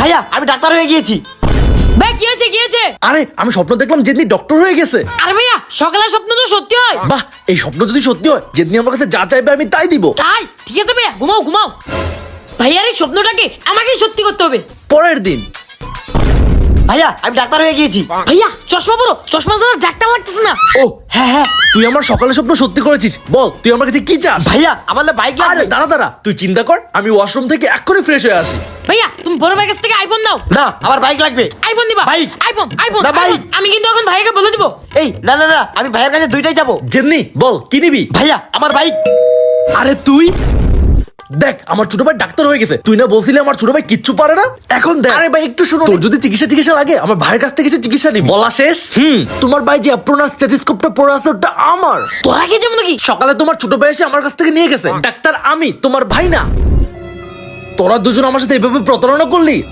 ভাইয়া আমি ডাক্তার হয়ে গিয়েছি। ভাই কি হয়েছে কি হয়েছে? আরে আমি স্বপ্ন দেখলাম যেদিন ডক্টর হয়ে গেছে। আরে ভাইয়া সকালের স্বপ্ন তো সত্যি হয়। বাহ এই স্বপ্ন যদি সত্যি হয় যেদিন আমার কাছে যা চাইবে আমি তাই দিব। তাই? ঠিক আছে ভাইয়া ঘুমাও ঘুমাও। ভাইয়ার এই স্বপ্নটাকে আমাকেই সত্যি করতে হবে। পরের দিন। ভাইয়া আমি ডাক্তার হয়ে গিয়েছি। ভাইয়া চশমা পরো। চশমা ছাড়া ডাক্তার লাগতেছে না। ও হ্যাঁ হ্যাঁ। তুই আমার সকালের স্বপ্ন সত্যি করেছিস। বল তুই আমার কাছে কি চাস? ভাইয়া আমার না বাইক আরে লাগবে। দাঁড়া দাঁড়া। তুই চিন্তা কর আমি ওয়াশরুম থেকে এক্ষুনি ফ্রেশ হয়ে আসি। ভাইয়া তুমি বড় ভাই কাছ থেকে আইফোন দাও। না আমার বাইক লাগবে। আইফোন দিবা? বাইক। আইফোন আইফোন না, বাইক। আইফোন। আমি কিন্তু এখন ভাইয়াকে বলে দিব। এই না না না আমি ভাইয়ের কাছে দুইটাই যাব। জেদনি বল কি নিবি? ভাইয়া আমার বাইক আরে তুই? দেখ আমার ছোট ভাই ডাক্তার হয়ে গেছে। তুই না বলছিলি আমার ছোট ভাই কিচ্ছু পারে না? এখন দেখ আরে ভাই একটু শোনো তোর যদি চিকিৎসা টিকিৎসা লাগে আমার ভাইয়ের কাছ থেকে এসে চিকিৎসা নিবি। বলা শেষ? হুম। তোমার ভাই যে অ্যাপ্রোনার স্টেথিস্কোপটা পড়ে আছে ওটা আমার। তোরা কি যেমন কি? সকালে তোমার ছোট ভাই এসে আমার কাছ থেকে নিয়ে গেছে। ডাক্তার আমি তোমার ভাই না। তোরা দুজন আমার সাথে এভাবে প্রতারণা করলি?